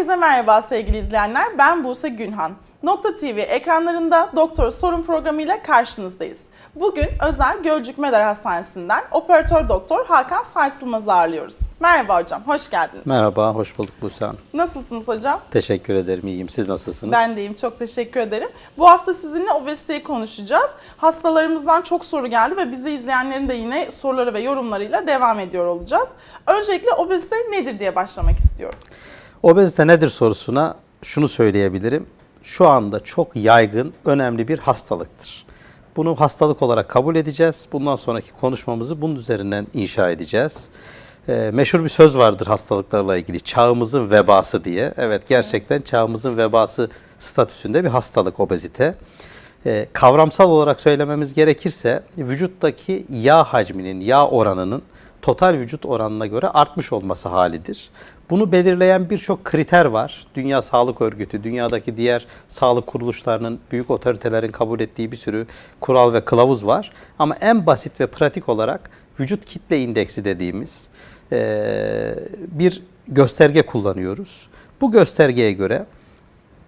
Herkese merhaba sevgili izleyenler. Ben Buse Günhan. Nokta TV ekranlarında Doktor Sorun programıyla karşınızdayız. Bugün özel Gölcük Medar Hastanesi'nden operatör doktor Hakan Sarsılmaz'ı ağırlıyoruz. Merhaba hocam, hoş geldiniz. Merhaba, hoş bulduk Buse Hanım. Nasılsınız hocam? Teşekkür ederim, iyiyim. Siz nasılsınız? Ben deyim, çok teşekkür ederim. Bu hafta sizinle obeziteyi konuşacağız. Hastalarımızdan çok soru geldi ve bizi izleyenlerin de yine soruları ve yorumlarıyla devam ediyor olacağız. Öncelikle obezite nedir diye başlamak istiyorum. Obezite nedir sorusuna şunu söyleyebilirim. Şu anda çok yaygın, önemli bir hastalıktır. Bunu hastalık olarak kabul edeceğiz. Bundan sonraki konuşmamızı bunun üzerinden inşa edeceğiz. Ee, meşhur bir söz vardır hastalıklarla ilgili. Çağımızın vebası diye. Evet gerçekten çağımızın vebası statüsünde bir hastalık obezite. Ee, kavramsal olarak söylememiz gerekirse vücuttaki yağ hacminin, yağ oranının total vücut oranına göre artmış olması halidir. Bunu belirleyen birçok kriter var. Dünya Sağlık Örgütü, dünyadaki diğer sağlık kuruluşlarının, büyük otoritelerin kabul ettiği bir sürü kural ve kılavuz var. Ama en basit ve pratik olarak vücut kitle indeksi dediğimiz eee, bir gösterge kullanıyoruz. Bu göstergeye göre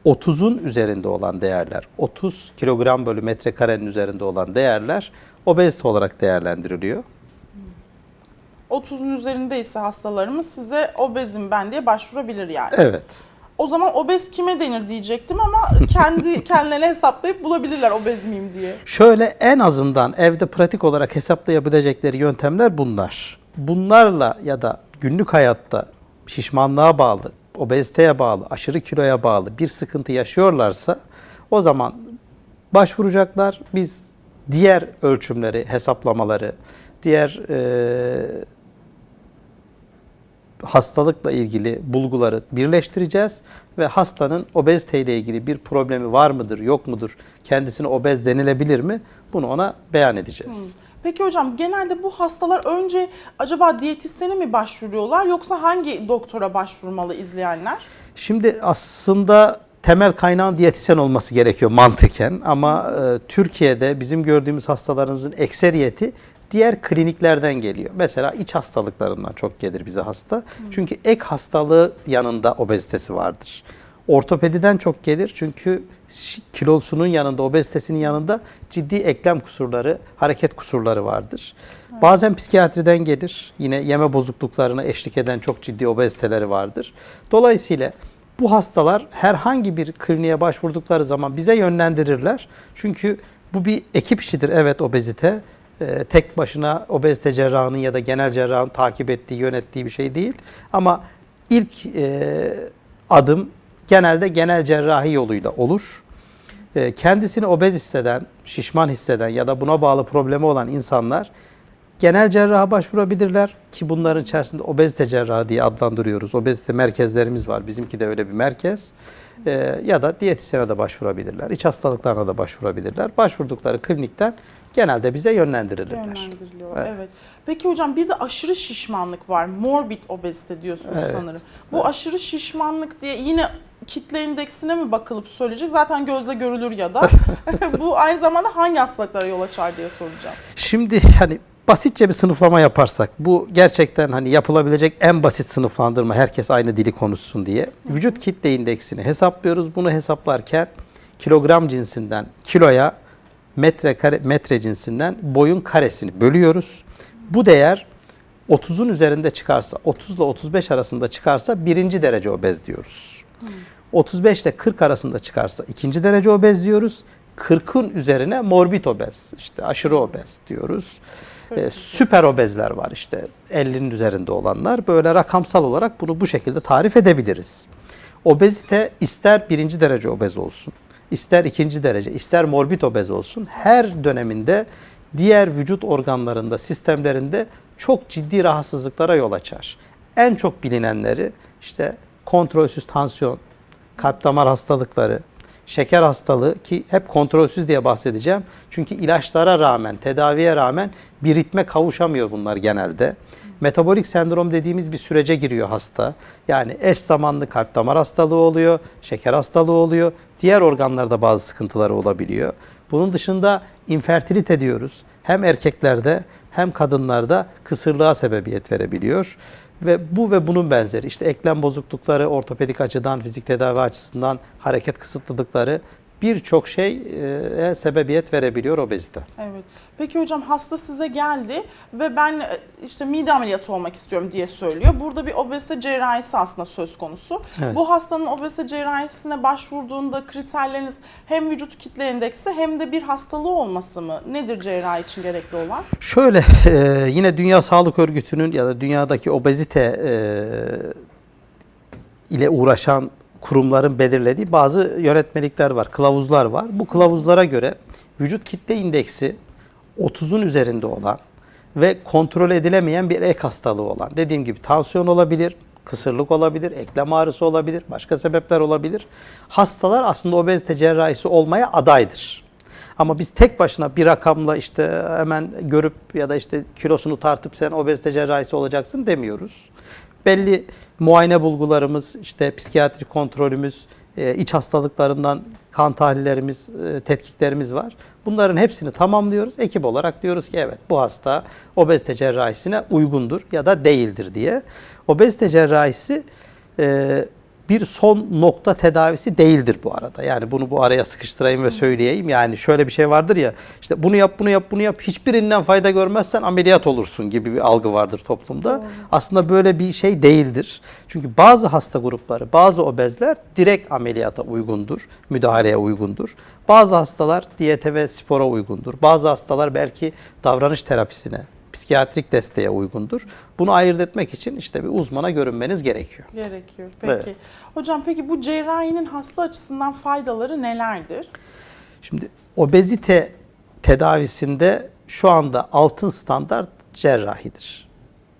30'un üzerinde olan değerler, 30 kilogram bölü metrekarenin üzerinde olan değerler obezite olarak değerlendiriliyor. 30'un üzerinde ise hastalarımız size obezim ben diye başvurabilir yani. Evet. O zaman obez kime denir diyecektim ama kendi kendilerine hesaplayıp bulabilirler obez miyim diye. Şöyle en azından evde pratik olarak hesaplayabilecekleri yöntemler bunlar. Bunlarla ya da günlük hayatta şişmanlığa bağlı, obeziteye bağlı, aşırı kiloya bağlı bir sıkıntı yaşıyorlarsa o zaman başvuracaklar. Biz diğer ölçümleri, hesaplamaları, diğer eee hastalıkla ilgili bulguları birleştireceğiz ve hastanın obezite ile ilgili bir problemi var mıdır, yok mudur, kendisine obez denilebilir mi? Bunu ona beyan edeceğiz. Peki hocam genelde bu hastalar önce acaba diyetisyene mi başvuruyorlar yoksa hangi doktora başvurmalı izleyenler? Şimdi aslında temel kaynağın diyetisyen olması gerekiyor mantıken ama e, Türkiye'de bizim gördüğümüz hastalarımızın ekseriyeti diğer kliniklerden geliyor. Mesela iç hastalıklarından çok gelir bize hasta. Çünkü ek hastalığı yanında obezitesi vardır. Ortopediden çok gelir çünkü kilosunun yanında, obezitesinin yanında ciddi eklem kusurları, hareket kusurları vardır. Bazen psikiyatriden gelir. Yine yeme bozukluklarına eşlik eden çok ciddi obeziteleri vardır. Dolayısıyla bu hastalar herhangi bir kliniğe başvurdukları zaman bize yönlendirirler. Çünkü bu bir ekip işidir evet obezite. Ee, tek başına obezite cerrahının ya da genel cerrahın takip ettiği, yönettiği bir şey değil. Ama ilk e, adım genelde genel cerrahi yoluyla olur. E, kendisini obez hisseden, şişman hisseden ya da buna bağlı problemi olan insanlar genel cerraha başvurabilirler ki bunların içerisinde obezite cerrahı diye adlandırıyoruz. Obezite merkezlerimiz var. Bizimki de öyle bir merkez. E, ya da diyetisyene de başvurabilirler. İç hastalıklarına da başvurabilirler. Başvurdukları klinikten genelde bize yönlendirilirler. Yönlendiriliyor. Evet. Evet. Peki hocam bir de aşırı şişmanlık var. Morbid obezite diyorsunuz Evet. sanırım. Bu aşırı şişmanlık diye yine kitle indeksine mi bakılıp söyleyecek? Zaten gözle görülür ya da. Bu aynı zamanda hangi hastalıklara yol açar diye soracağım. Şimdi hani basitçe bir sınıflama yaparsak bu gerçekten hani yapılabilecek en basit sınıflandırma herkes aynı dili konuşsun diye. Vücut kitle indeksini hesaplıyoruz. Bunu hesaplarken kilogram cinsinden kiloya metre kare, metre cinsinden boyun karesini bölüyoruz. Bu değer 30'un üzerinde çıkarsa, 30 ile 35 arasında çıkarsa birinci derece obez diyoruz. 35 ile 40 arasında çıkarsa ikinci derece obez diyoruz. 40'ın üzerine morbid obez, işte aşırı obez diyoruz. Ee, süper obezler var işte 50'nin üzerinde olanlar. Böyle rakamsal olarak bunu bu şekilde tarif edebiliriz. Obezite ister birinci derece obez olsun, ister ikinci derece, ister morbid obez olsun her döneminde diğer vücut organlarında, sistemlerinde çok ciddi rahatsızlıklara yol açar. En çok bilinenleri işte kontrolsüz tansiyon, kalp damar hastalıkları, şeker hastalığı ki hep kontrolsüz diye bahsedeceğim. Çünkü ilaçlara rağmen, tedaviye rağmen bir ritme kavuşamıyor bunlar genelde. Metabolik sendrom dediğimiz bir sürece giriyor hasta. Yani eş zamanlı kalp damar hastalığı oluyor, şeker hastalığı oluyor. Diğer organlarda bazı sıkıntıları olabiliyor. Bunun dışında infertilite diyoruz. Hem erkeklerde hem kadınlarda kısırlığa sebebiyet verebiliyor. Ve bu ve bunun benzeri işte eklem bozuklukları, ortopedik açıdan, fizik tedavi açısından hareket kısıtlılıkları birçok şeye sebebiyet verebiliyor obezite. Evet. Peki hocam hasta size geldi ve ben e, işte mide ameliyatı olmak istiyorum diye söylüyor. Burada bir obezite cerrahisi aslında söz konusu. Evet. Bu hastanın obezite cerrahisine başvurduğunda kriterleriniz hem vücut kitle indeksi hem de bir hastalığı olması mı? Nedir cerrahi için gerekli olan? Şöyle e, yine Dünya Sağlık Örgütü'nün ya da dünyadaki obezite e, ile uğraşan kurumların belirlediği bazı yönetmelikler var, kılavuzlar var. Bu kılavuzlara göre vücut kitle indeksi 30'un üzerinde olan ve kontrol edilemeyen bir ek hastalığı olan, dediğim gibi tansiyon olabilir, kısırlık olabilir, eklem ağrısı olabilir, başka sebepler olabilir. Hastalar aslında obezite cerrahisi olmaya adaydır. Ama biz tek başına bir rakamla işte hemen görüp ya da işte kilosunu tartıp sen obezite cerrahisi olacaksın demiyoruz. Belli muayene bulgularımız, işte psikiyatrik kontrolümüz, e, iç hastalıklarından kan tahlillerimiz, e, tetkiklerimiz var. Bunların hepsini tamamlıyoruz. Ekip olarak diyoruz ki evet bu hasta obezite cerrahisine uygundur ya da değildir diye. Obezite cerrahisi e, bir son nokta tedavisi değildir bu arada. Yani bunu bu araya sıkıştırayım ve söyleyeyim. Yani şöyle bir şey vardır ya işte bunu yap bunu yap bunu yap hiçbirinden fayda görmezsen ameliyat olursun gibi bir algı vardır toplumda. Aslında böyle bir şey değildir. Çünkü bazı hasta grupları, bazı obezler direkt ameliyata uygundur, müdahaleye uygundur. Bazı hastalar diyete ve spora uygundur. Bazı hastalar belki davranış terapisine, psikiyatrik desteğe uygundur. Bunu ayırt etmek için işte bir uzmana görünmeniz gerekiyor. Gerekiyor. Peki. Evet. Hocam peki bu cerrahinin hasta açısından faydaları nelerdir? Şimdi obezite tedavisinde şu anda altın standart cerrahidir.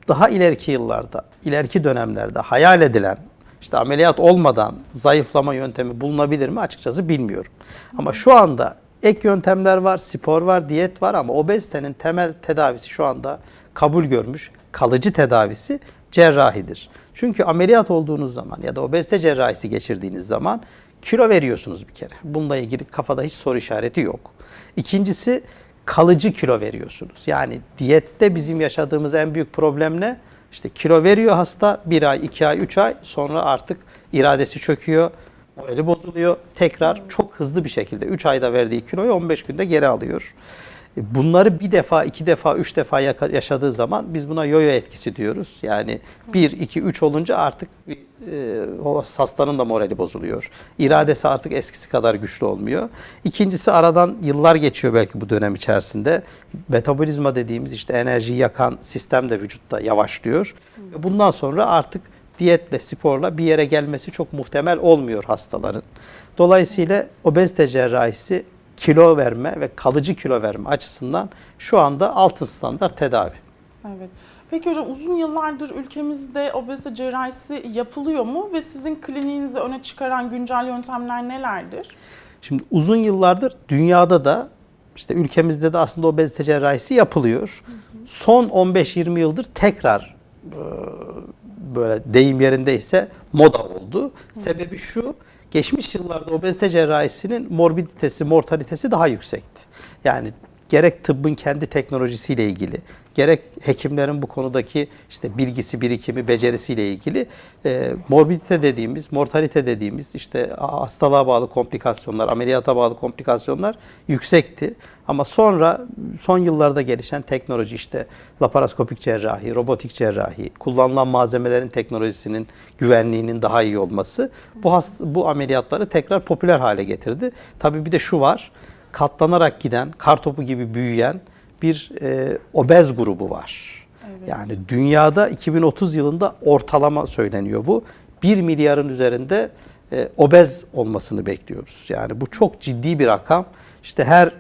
Daha ileriki yıllarda, ileriki dönemlerde hayal edilen işte ameliyat olmadan zayıflama yöntemi bulunabilir mi açıkçası bilmiyorum. Ama şu anda ek yöntemler var, spor var, diyet var ama obezitenin temel tedavisi şu anda kabul görmüş kalıcı tedavisi cerrahidir. Çünkü ameliyat olduğunuz zaman ya da obezite cerrahisi geçirdiğiniz zaman kilo veriyorsunuz bir kere. Bununla ilgili kafada hiç soru işareti yok. İkincisi kalıcı kilo veriyorsunuz. Yani diyette bizim yaşadığımız en büyük problem ne? İşte kilo veriyor hasta bir ay, iki ay, üç ay sonra artık iradesi çöküyor, morali bozuluyor. Tekrar çok hızlı bir şekilde 3 ayda verdiği kiloyu 15 günde geri alıyor. E, Bunları bir defa, iki defa, üç defa yaşadığı zaman biz buna yoyo etkisi diyoruz. Yani bir, iki, üç olunca artık e, hastanın da morali bozuluyor. İradesi artık eskisi kadar güçlü olmuyor. İkincisi aradan yıllar geçiyor belki bu dönem içerisinde. Metabolizma dediğimiz işte enerjiyi yakan sistem de vücutta yavaşlıyor. Bundan sonra artık diyetle, sporla bir yere gelmesi çok muhtemel olmuyor hastaların. Dolayısıyla obezite cerrahisi kilo verme ve kalıcı kilo verme açısından şu anda altın standart tedavi. Evet. Peki hocam uzun yıllardır ülkemizde obezite cerrahisi yapılıyor mu ve sizin kliniğinizi öne çıkaran güncel yöntemler nelerdir? Şimdi uzun yıllardır dünyada da işte ülkemizde de aslında obezite cerrahisi yapılıyor. Son 15-20 yıldır tekrar e, böyle deyim yerindeyse moda oldu. Sebebi şu, geçmiş yıllarda obezite cerrahisinin morbiditesi, mortalitesi daha yüksekti. Yani gerek tıbbın kendi teknolojisiyle ilgili, gerek hekimlerin bu konudaki işte bilgisi, birikimi, becerisiyle ilgili e, morbidite dediğimiz, mortalite dediğimiz işte hastalığa bağlı komplikasyonlar, ameliyata bağlı komplikasyonlar yüksekti. Ama sonra son yıllarda gelişen teknoloji işte laparoskopik cerrahi, robotik cerrahi, kullanılan malzemelerin teknolojisinin güvenliğinin daha iyi olması bu hast- bu ameliyatları tekrar popüler hale getirdi. Tabii bir de şu var katlanarak giden, kar topu gibi büyüyen bir e, obez grubu var. Evet. Yani dünyada 2030 yılında ortalama söyleniyor bu. 1 milyarın üzerinde e, obez olmasını bekliyoruz. Yani bu çok ciddi bir rakam. İşte her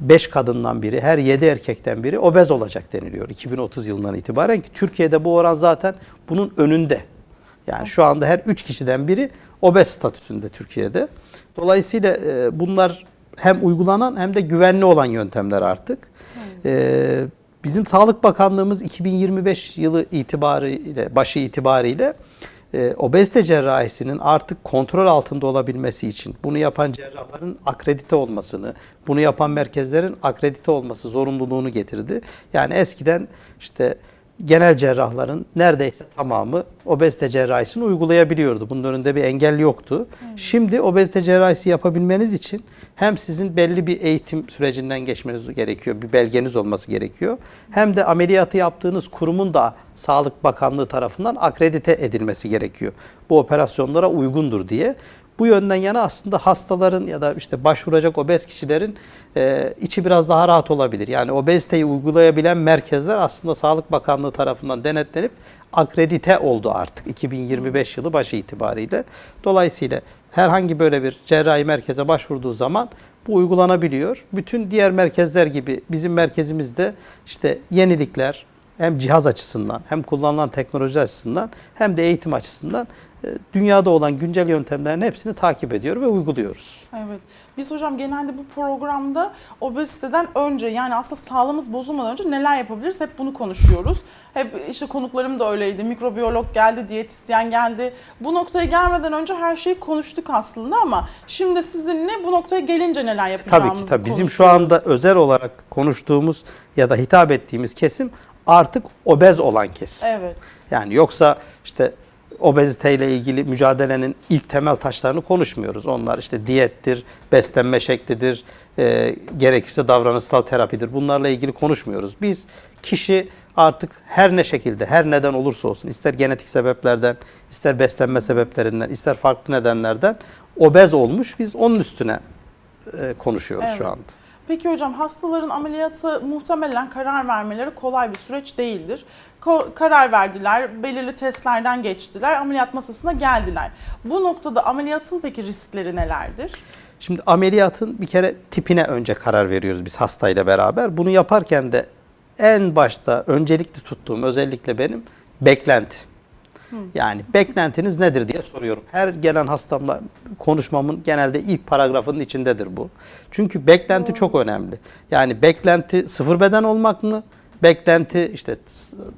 5 kadından biri, her 7 erkekten biri obez olacak deniliyor 2030 yılından itibaren ki Türkiye'de bu oran zaten bunun önünde. Yani şu anda her 3 kişiden biri obez statüsünde Türkiye'de. Dolayısıyla e, bunlar hem uygulanan hem de güvenli olan yöntemler artık. E, bizim Sağlık Bakanlığımız 2025 yılı itibariyle, başı itibariyle e, obezite cerrahisinin artık kontrol altında olabilmesi için bunu yapan cerrahların akredite olmasını, bunu yapan merkezlerin akredite olması zorunluluğunu getirdi. Yani eskiden işte genel cerrahların neredeyse tamamı obezite cerrahisini uygulayabiliyordu. Bunun önünde bir engel yoktu. Şimdi obezite cerrahisi yapabilmeniz için hem sizin belli bir eğitim sürecinden geçmeniz gerekiyor, bir belgeniz olması gerekiyor. Hem de ameliyatı yaptığınız kurumun da Sağlık Bakanlığı tarafından akredite edilmesi gerekiyor. Bu operasyonlara uygundur diye. Bu yönden yana aslında hastaların ya da işte başvuracak obez kişilerin e, içi biraz daha rahat olabilir. Yani obeziteyi uygulayabilen merkezler aslında Sağlık Bakanlığı tarafından denetlenip akredite oldu artık 2025 yılı başı itibariyle. Dolayısıyla herhangi böyle bir cerrahi merkeze başvurduğu zaman bu uygulanabiliyor. Bütün diğer merkezler gibi bizim merkezimizde işte yenilikler hem cihaz açısından hem kullanılan teknoloji açısından hem de eğitim açısından e, dünyada olan güncel yöntemlerin hepsini takip ediyor ve uyguluyoruz. Evet. Biz hocam genelde bu programda obeziteden önce yani aslında sağlığımız bozulmadan önce neler yapabiliriz hep bunu konuşuyoruz. Hep işte konuklarım da öyleydi. Mikrobiyolog geldi, diyetisyen geldi. Bu noktaya gelmeden önce her şeyi konuştuk aslında ama şimdi sizinle bu noktaya gelince neler yapacağımızı Tabii ki tabii bizim şu anda özel olarak konuştuğumuz ya da hitap ettiğimiz kesim artık obez olan kesim. Evet. Yani yoksa işte obeziteyle ilgili mücadelenin ilk temel taşlarını konuşmuyoruz. Onlar işte diyettir, beslenme şeklidir, e, gerekirse davranışsal terapidir. Bunlarla ilgili konuşmuyoruz. Biz kişi artık her ne şekilde, her neden olursa olsun, ister genetik sebeplerden, ister beslenme sebeplerinden, ister farklı nedenlerden obez olmuş. Biz onun üstüne e, konuşuyoruz Evet. şu anda. Peki hocam hastaların ameliyatı muhtemelen karar vermeleri kolay bir süreç değildir. Ko- karar verdiler, belirli testlerden geçtiler, ameliyat masasına geldiler. Bu noktada ameliyatın peki riskleri nelerdir? Şimdi ameliyatın bir kere tipine önce karar veriyoruz biz hastayla beraber. Bunu yaparken de en başta öncelikli tuttuğum özellikle benim beklenti. Yani beklentiniz nedir diye soruyorum. Her gelen hastamla konuşmamın genelde ilk paragrafının içindedir bu. Çünkü beklenti çok önemli. Yani beklenti sıfır beden olmak mı? Beklenti işte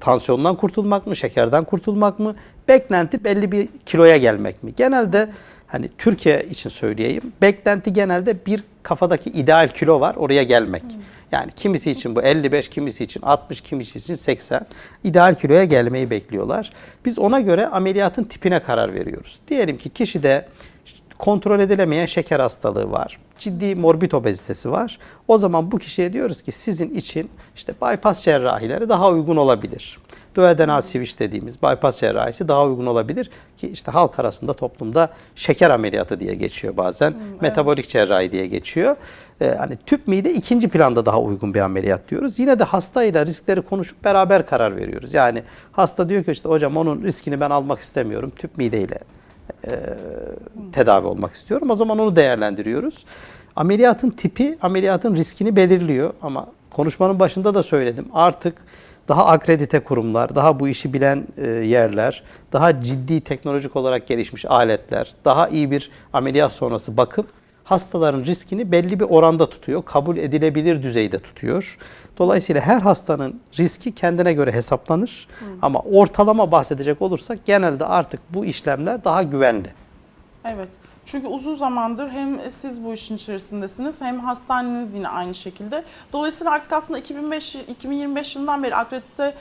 tansiyondan kurtulmak mı? Şekerden kurtulmak mı? Beklenti belli bir kiloya gelmek mi? Genelde hani Türkiye için söyleyeyim. Beklenti genelde bir kafadaki ideal kilo var oraya gelmek. Yani kimisi için bu 55, kimisi için 60, kimisi için 80. İdeal kiloya gelmeyi bekliyorlar. Biz ona göre ameliyatın tipine karar veriyoruz. Diyelim ki kişide kontrol edilemeyen şeker hastalığı var. Ciddi morbid obezitesi var. O zaman bu kişiye diyoruz ki sizin için işte bypass cerrahileri daha uygun olabilir. Duodenal switch dediğimiz bypass cerrahisi daha uygun olabilir ki işte halk arasında toplumda şeker ameliyatı diye geçiyor bazen. Metabolik cerrahi diye geçiyor. Ee, hani tüp mide ikinci planda daha uygun bir ameliyat diyoruz. Yine de hastayla riskleri konuşup beraber karar veriyoruz. Yani hasta diyor ki işte hocam onun riskini ben almak istemiyorum. Tüp mideyle e, tedavi olmak istiyorum. O zaman onu değerlendiriyoruz. Ameliyatın tipi ameliyatın riskini belirliyor ama konuşmanın başında da söyledim. Artık daha akredite kurumlar, daha bu işi bilen e, yerler, daha ciddi teknolojik olarak gelişmiş aletler, daha iyi bir ameliyat sonrası bakım hastaların riskini belli bir oranda tutuyor. Kabul edilebilir düzeyde tutuyor. Dolayısıyla her hastanın riski kendine göre hesaplanır. Ama ortalama bahsedecek olursak genelde artık bu işlemler daha güvenli. Evet. Çünkü uzun zamandır hem siz bu işin içerisindesiniz hem hastaneniz yine aynı şekilde. Dolayısıyla artık aslında 2005, 2025 yılından beri akredite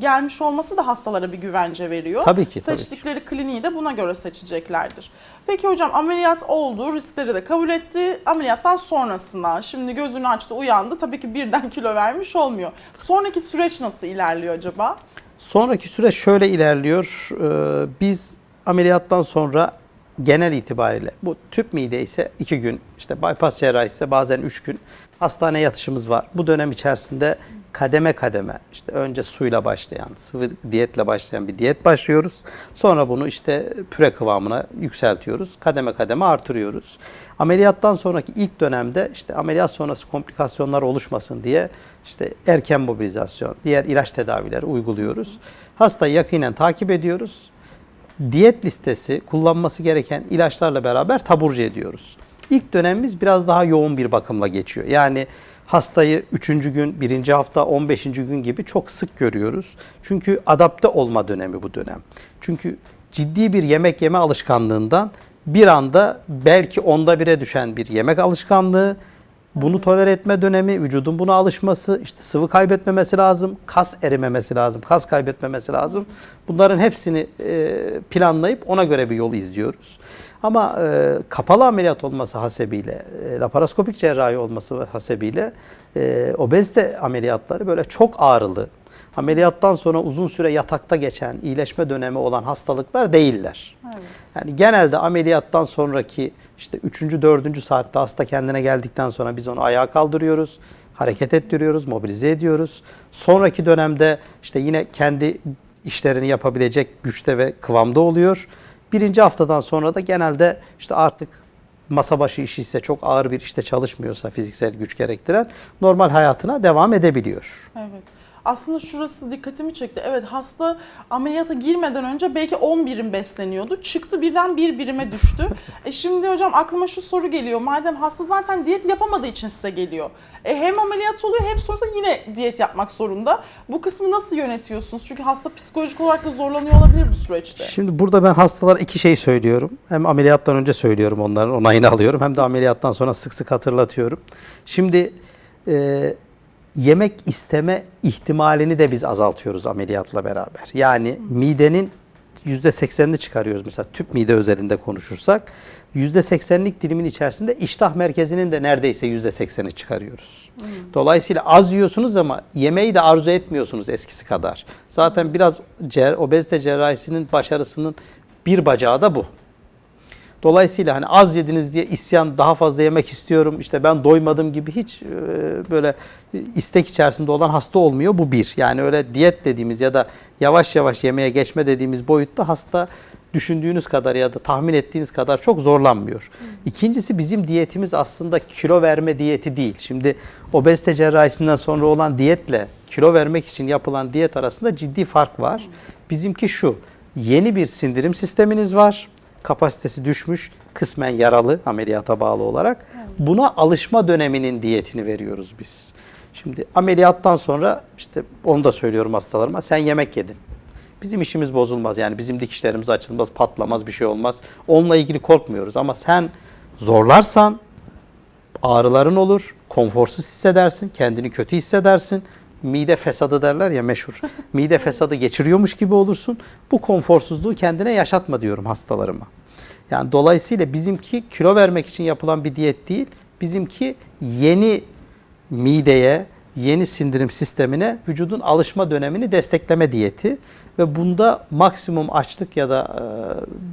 gelmiş olması da hastalara bir güvence veriyor. Tabii ki, tabii ki. Seçtikleri kliniği de buna göre seçeceklerdir. Peki hocam ameliyat oldu, riskleri de kabul etti. Ameliyattan sonrasına şimdi gözünü açtı, uyandı. Tabii ki birden kilo vermiş olmuyor. Sonraki süreç nasıl ilerliyor acaba? Sonraki süreç şöyle ilerliyor. Ee, Biz ameliyattan sonra genel itibariyle bu tüp mide ise 2 gün, işte bypass cerrahi ise bazen 3 gün hastane yatışımız var. Bu dönem içerisinde kademe kademe işte önce suyla başlayan, sıvı diyetle başlayan bir diyet başlıyoruz. Sonra bunu işte püre kıvamına yükseltiyoruz. Kademe kademe artırıyoruz. Ameliyattan sonraki ilk dönemde işte ameliyat sonrası komplikasyonlar oluşmasın diye işte erken mobilizasyon, diğer ilaç tedavileri uyguluyoruz. Hastayı yakinen takip ediyoruz diyet listesi kullanması gereken ilaçlarla beraber taburcu ediyoruz. İlk dönemimiz biraz daha yoğun bir bakımla geçiyor. Yani hastayı 3. gün, 1. hafta, 15. gün gibi çok sık görüyoruz. Çünkü adapte olma dönemi bu dönem. Çünkü ciddi bir yemek yeme alışkanlığından bir anda belki onda bire düşen bir yemek alışkanlığı Bunu tolere etme dönemi, vücudun buna alışması, işte sıvı kaybetmemesi lazım, kas erimemesi lazım, kas kaybetmemesi lazım. Bunların hepsini e, planlayıp ona göre bir yol izliyoruz. Ama e, kapalı ameliyat olması hasebiyle, e, laparoskopik cerrahi olması hasebiyle e, obezite ameliyatları böyle çok ağrılı, ameliyattan sonra uzun süre yatakta geçen, iyileşme dönemi olan hastalıklar değiller. Evet. Yani genelde ameliyattan sonraki işte 3. 4. saatte hasta kendine geldikten sonra biz onu ayağa kaldırıyoruz, hareket ettiriyoruz, mobilize ediyoruz. Sonraki dönemde işte yine kendi işlerini yapabilecek güçte ve kıvamda oluyor. Birinci haftadan sonra da genelde işte artık masa başı işi ise çok ağır bir işte çalışmıyorsa fiziksel güç gerektiren normal hayatına devam edebiliyor. Evet. Aslında şurası dikkatimi çekti. Evet hasta ameliyata girmeden önce belki 10 birim besleniyordu. Çıktı birden bir birime düştü. e şimdi hocam aklıma şu soru geliyor. Madem hasta zaten diyet yapamadığı için size geliyor. E hem ameliyat oluyor hem sonrasında yine diyet yapmak zorunda. Bu kısmı nasıl yönetiyorsunuz? Çünkü hasta psikolojik olarak da zorlanıyor olabilir bu süreçte. Şimdi burada ben hastalara iki şey söylüyorum. Hem ameliyattan önce söylüyorum onların onayını alıyorum. Hem de ameliyattan sonra sık sık hatırlatıyorum. Şimdi e, yemek isteme ihtimalini de biz azaltıyoruz ameliyatla beraber. Yani midenin %80'ini çıkarıyoruz. Mesela tüp mide özelinde konuşursak %80'lik dilimin içerisinde iştah merkezinin de neredeyse %80'i çıkarıyoruz. Dolayısıyla az yiyorsunuz ama yemeği de arzu etmiyorsunuz eskisi kadar. Zaten biraz cer, obezite cerrahisinin başarısının bir bacağı da bu. Dolayısıyla hani az yediniz diye isyan daha fazla yemek istiyorum işte ben doymadım gibi hiç e, böyle istek içerisinde olan hasta olmuyor. Bu bir. Yani öyle diyet dediğimiz ya da yavaş yavaş yemeğe geçme dediğimiz boyutta hasta düşündüğünüz kadar ya da tahmin ettiğiniz kadar çok zorlanmıyor. İkincisi bizim diyetimiz aslında kilo verme diyeti değil. Şimdi obezite cerrahisinden sonra olan diyetle kilo vermek için yapılan diyet arasında ciddi fark var. Bizimki şu. Yeni bir sindirim sisteminiz var kapasitesi düşmüş, kısmen yaralı ameliyata bağlı olarak. Buna alışma döneminin diyetini veriyoruz biz. Şimdi ameliyattan sonra işte onu da söylüyorum hastalarıma. Sen yemek yedin. Bizim işimiz bozulmaz. Yani bizim dikişlerimiz açılmaz, patlamaz, bir şey olmaz. Onunla ilgili korkmuyoruz ama sen zorlarsan ağrıların olur, konforsuz hissedersin, kendini kötü hissedersin. Mide fesadı derler ya meşhur. Mide fesadı geçiriyormuş gibi olursun. Bu konforsuzluğu kendine yaşatma diyorum hastalarıma. Yani dolayısıyla bizimki kilo vermek için yapılan bir diyet değil. Bizimki yeni mideye, yeni sindirim sistemine vücudun alışma dönemini destekleme diyeti ve bunda maksimum açlık ya da e,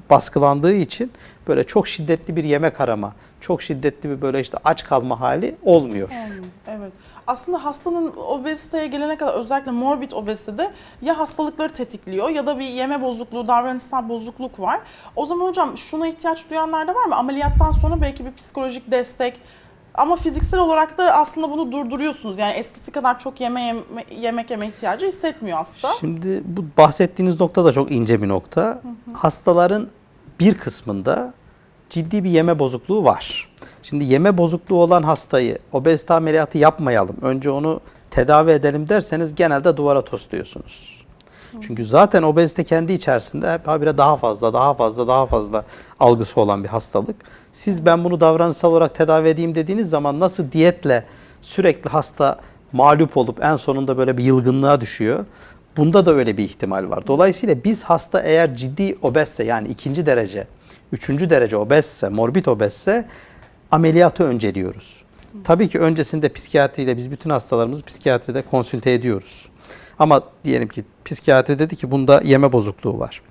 baskılandığı için böyle çok şiddetli bir yemek arama, çok şiddetli bir böyle işte aç kalma hali olmuyor. Evet. Aslında hastanın obeziteye gelene kadar özellikle morbid obezitede ya hastalıkları tetikliyor ya da bir yeme bozukluğu, davranışsal bozukluk var. O zaman hocam şuna ihtiyaç duyanlar da var mı? Ameliyattan sonra belki bir psikolojik destek ama fiziksel olarak da aslında bunu durduruyorsunuz. Yani eskisi kadar çok yeme, yeme yemek yeme ihtiyacı hissetmiyor hasta. Şimdi bu bahsettiğiniz nokta da çok ince bir nokta. Hastaların bir kısmında ciddi bir yeme bozukluğu var. Şimdi yeme bozukluğu olan hastayı obezite ameliyatı yapmayalım, önce onu tedavi edelim derseniz genelde duvara tosluyorsunuz. Çünkü zaten obezite kendi içerisinde hep habire daha fazla, daha fazla, daha fazla algısı olan bir hastalık. Siz ben bunu davranışsal olarak tedavi edeyim dediğiniz zaman nasıl diyetle sürekli hasta mağlup olup en sonunda böyle bir yılgınlığa düşüyor. Bunda da öyle bir ihtimal var. Dolayısıyla biz hasta eğer ciddi obezse yani ikinci derece, üçüncü derece obezse, morbid obezse ameliyatı önceliyoruz. Tabii ki öncesinde psikiyatriyle biz bütün hastalarımızı psikiyatride konsülte ediyoruz. Ama diyelim ki psikiyatri dedi ki bunda yeme bozukluğu var.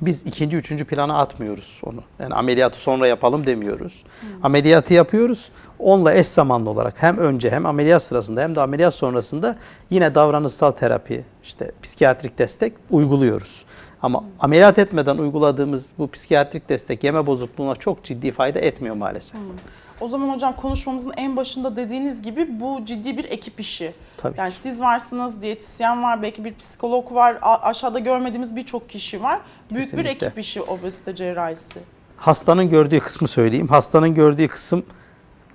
Biz ikinci, üçüncü plana atmıyoruz onu. Yani ameliyatı sonra yapalım demiyoruz. Ameliyatı yapıyoruz. Onunla eş zamanlı olarak hem önce hem ameliyat sırasında hem de ameliyat sonrasında yine davranışsal terapi, işte psikiyatrik destek uyguluyoruz. Ama ameliyat etmeden uyguladığımız bu psikiyatrik destek yeme bozukluğuna çok ciddi fayda etmiyor maalesef. O zaman hocam konuşmamızın en başında dediğiniz gibi bu ciddi bir ekip işi. Tabii yani ki. siz varsınız, diyetisyen var, belki bir psikolog var, aşağıda görmediğimiz birçok kişi var. Büyük bir Kesinlikle. ekip işi obezite cerrahisi. Hastanın gördüğü kısmı söyleyeyim. Hastanın gördüğü kısım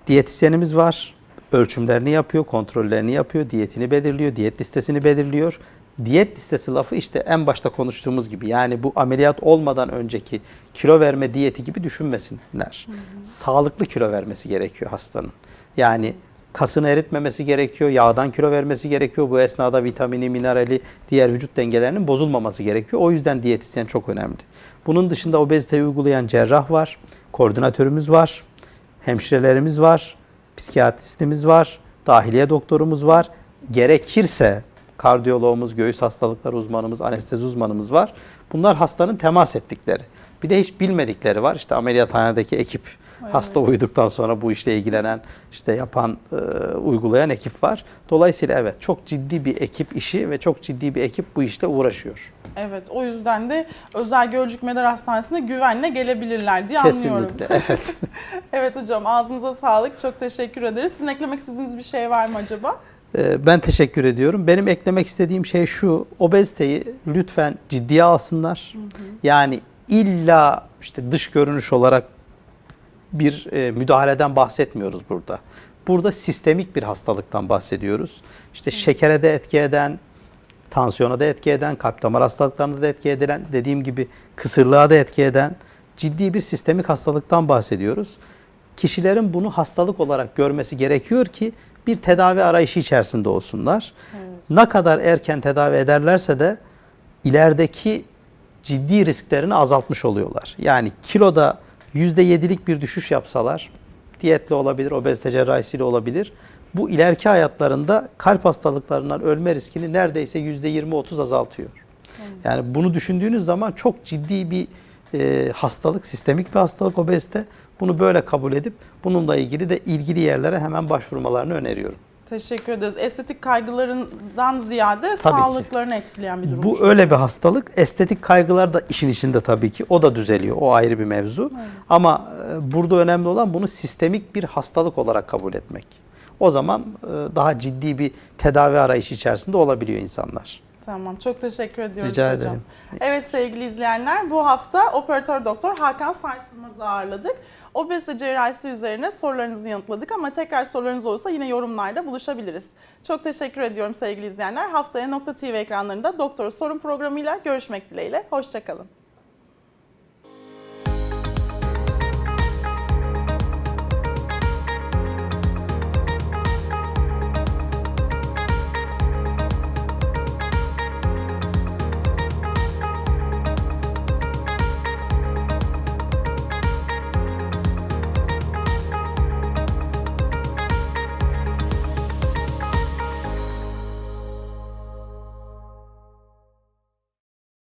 diyetisyenimiz var. Ölçümlerini yapıyor, kontrollerini yapıyor, diyetini belirliyor, diyet listesini belirliyor. Diyet listesi lafı işte en başta konuştuğumuz gibi yani bu ameliyat olmadan önceki kilo verme diyeti gibi düşünmesinler. Sağlıklı kilo vermesi gerekiyor hastanın. Yani kasını eritmemesi gerekiyor, yağdan kilo vermesi gerekiyor. Bu esnada vitamini, minerali, diğer vücut dengelerinin bozulmaması gerekiyor. O yüzden diyetisyen çok önemli. Bunun dışında obeziteyi uygulayan cerrah var, koordinatörümüz var, hemşirelerimiz var, psikiyatristimiz var, dahiliye doktorumuz var. Gerekirse kardiyoloğumuz, göğüs hastalıkları uzmanımız, anestezi uzmanımız var. Bunlar hastanın temas ettikleri. Bir de hiç bilmedikleri var. İşte ameliyathanedeki ekip. Hasta uyuduktan sonra bu işle ilgilenen, işte yapan, e, uygulayan ekip var. Dolayısıyla evet çok ciddi bir ekip işi ve çok ciddi bir ekip bu işle uğraşıyor. Evet o yüzden de Özel Gölcük Medar Hastanesi'ne güvenle gelebilirler diye anlıyorum. Kesinlikle evet. Evet hocam ağzınıza sağlık. Çok teşekkür ederiz. Sizin eklemek istediğiniz bir şey var mı acaba? Ee, Ben teşekkür ediyorum. Benim eklemek istediğim şey şu. Obeziteyi lütfen ciddiye alsınlar. Yani illa işte dış görünüş olarak bir e, müdahaleden bahsetmiyoruz burada. Burada sistemik bir hastalıktan bahsediyoruz. İşte şekere de etki eden, tansiyona da etki eden, kalp damar hastalıklarına da etki edilen, dediğim gibi kısırlığa da etki eden ciddi bir sistemik hastalıktan bahsediyoruz. Kişilerin bunu hastalık olarak görmesi gerekiyor ki bir tedavi arayışı içerisinde olsunlar. Ne kadar erken tedavi ederlerse de ilerideki ciddi risklerini azaltmış oluyorlar. Yani kiloda %7'lik bir düşüş yapsalar, diyetle olabilir, obezite cerrahisiyle olabilir. Bu ileriki hayatlarında kalp hastalıklarından ölme riskini neredeyse %20-30 azaltıyor. Yani bunu düşündüğünüz zaman çok ciddi bir e, hastalık, sistemik bir hastalık obezite. Bunu böyle kabul edip bununla ilgili de ilgili yerlere hemen başvurmalarını öneriyorum. Teşekkür ederiz. Estetik kaygılarından ziyade ki. sağlıklarını etkileyen bir durum. Bu öyle bir hastalık. Estetik kaygılar da işin içinde tabii ki. O da düzeliyor. O ayrı bir mevzu. Ama e, burada önemli olan bunu sistemik bir hastalık olarak kabul etmek. O zaman e, daha ciddi bir tedavi arayışı içerisinde olabiliyor insanlar. Tamam, çok teşekkür ediyoruz Rica hocam. ederim. Evet sevgili izleyenler, bu hafta operatör doktor Hakan Sarsılmaz'ı ağırladık. Obezite cerrahisi üzerine sorularınızı yanıtladık ama tekrar sorularınız olursa yine yorumlarda buluşabiliriz. Çok teşekkür ediyorum sevgili izleyenler. Haftaya Nokta TV ekranlarında Doktor Sorun programıyla görüşmek dileğiyle. Hoşçakalın.